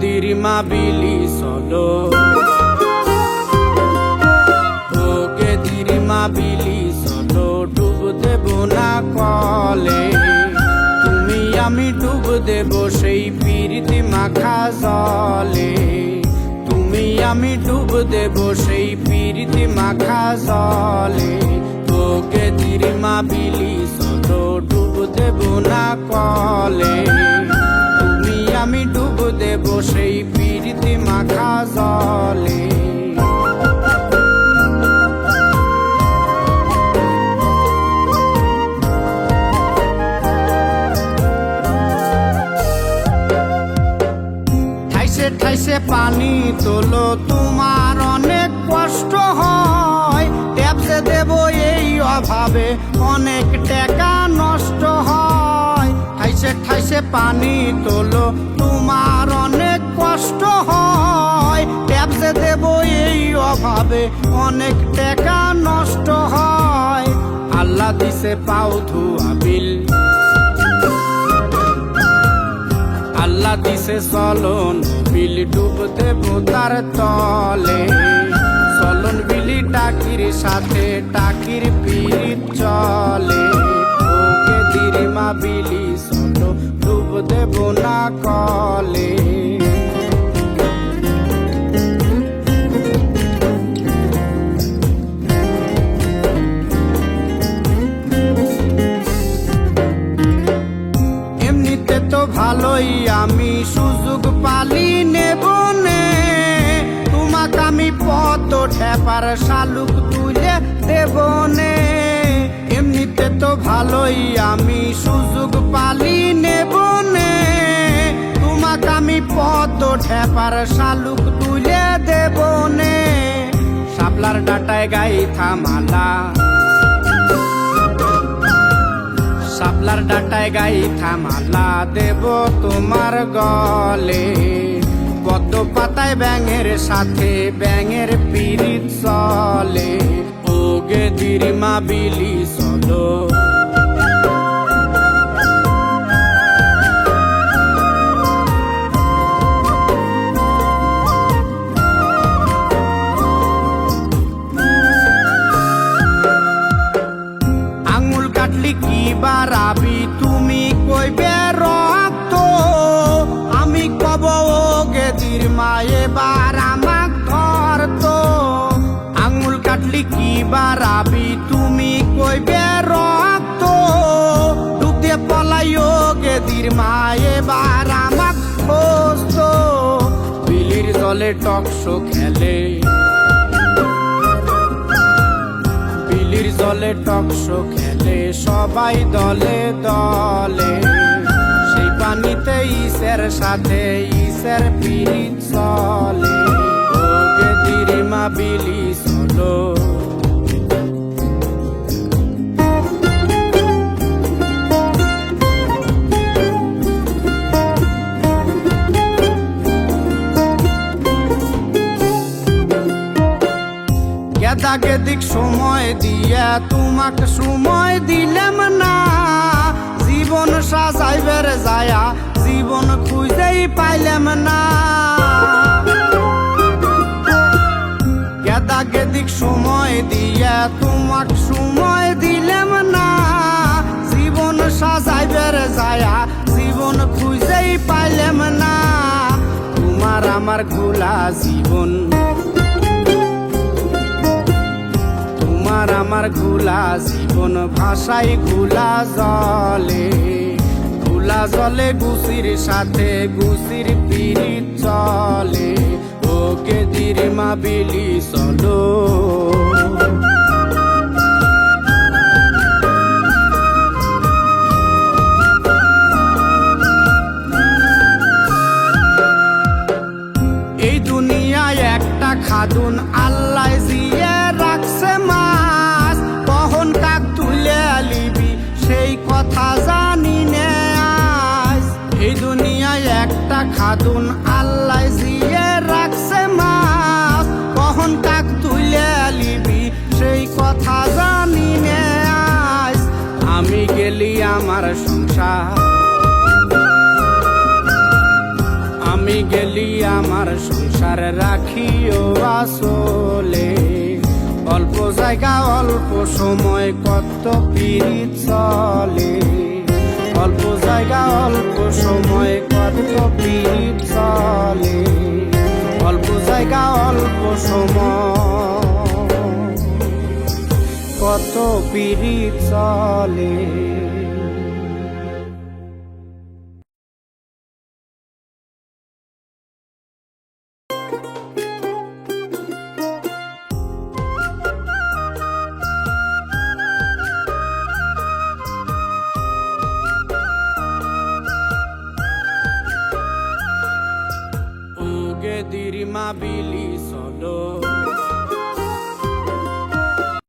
বিলি চলো। ওকে দিরিমা বিলি চলো, ডুব দেব না কলে। তুমি আমি ডুব দেব সেই পিরিতি মাখা জলে। তুমি আমি ডুব দেব সেই পিরিতি মাখা জলে। ওকে দিরিমা বিলি চলো, ডুব দেব না কলে। দেব সেই পিরিতি মাখা জলে। ঠাইসে পানি তোলো, তোমার অনেক কষ্ট হয়। ট্যাপসে দেব এই অভাবে, অনেক টাকা নষ্ট হয়। ঠাইসে ঠাইসে পানি তোলো অভাবে অনেক টাকা নষ্ট হয়। আল্লাহ দিছে পাও ধুয়া বিল। আল্লাহ দিছে চলন বিলি ডুব দেব তার তলে। চলন বিলি টাকির সাথে, টাকির পিরিত চলে। ওকে দিরিমা বিলি ঠেপার শালুক তুলে দেব নে এমনিতে তো ভালোই আমি সুযোগ পালি নেব নে তোমাকে আমি পত ঠেপার শালুক তুলে দেব নে শাপলার ডাটায় গাই থামালা। শাপলার ডাটায় গাই থামালা দেব তোমার গলে। পদ্ম পাতায় ব্যাঙের সাথে ব্যাঙের পিড়িত চলে। ওগে দিরিমা বিলি চলো। দিয়ে পলাই ওগে দির মায়ে বার আমাক খোঁজত বিলির জলে টকশো খেলে। বিলির জলে টকশো খেলে, সবাই দলে দলে। সেই পানিতে ইসের সাথে, ইসের পিরিত চলে। ওগে দিরিমা বিলি চলো গেদা গেদিক সময় দিয়া, তোমাকে সময় দিলাম না। জীবন সাজাইবার যায়া জীবন খুঁজেই পাইলাম না। গেদা গেদিক সময় দিয়া, তোমাকে সময় দিলাম না। জীবন সাজাইবার যায়া জীবন খুঁজেই পাইলাম না। তোমার আমার খোলা জীবন তোমার আমার ঘোলা জীবন ভাষাই ঘোলা জলে। ঘোলা জলে গুসির সাথে গুসির পিরিত চলে। ওকে দিরে মা বিলি চলো। এই দুনিয়ায় একটা খাদুন আল্লাহ আমার সংসার। আমি গেলি আমার সংসার, রাখিও আসলে। অল্প জায়গা, অল্প সময়, কত পিরিত চলে। অল্প জায়গা, অল্প সময়, কত পিরিত চলে। অল্প জায়গা, অল্প সময়, কত পিরিত চলে। উগে দিরিমা বিলি সলো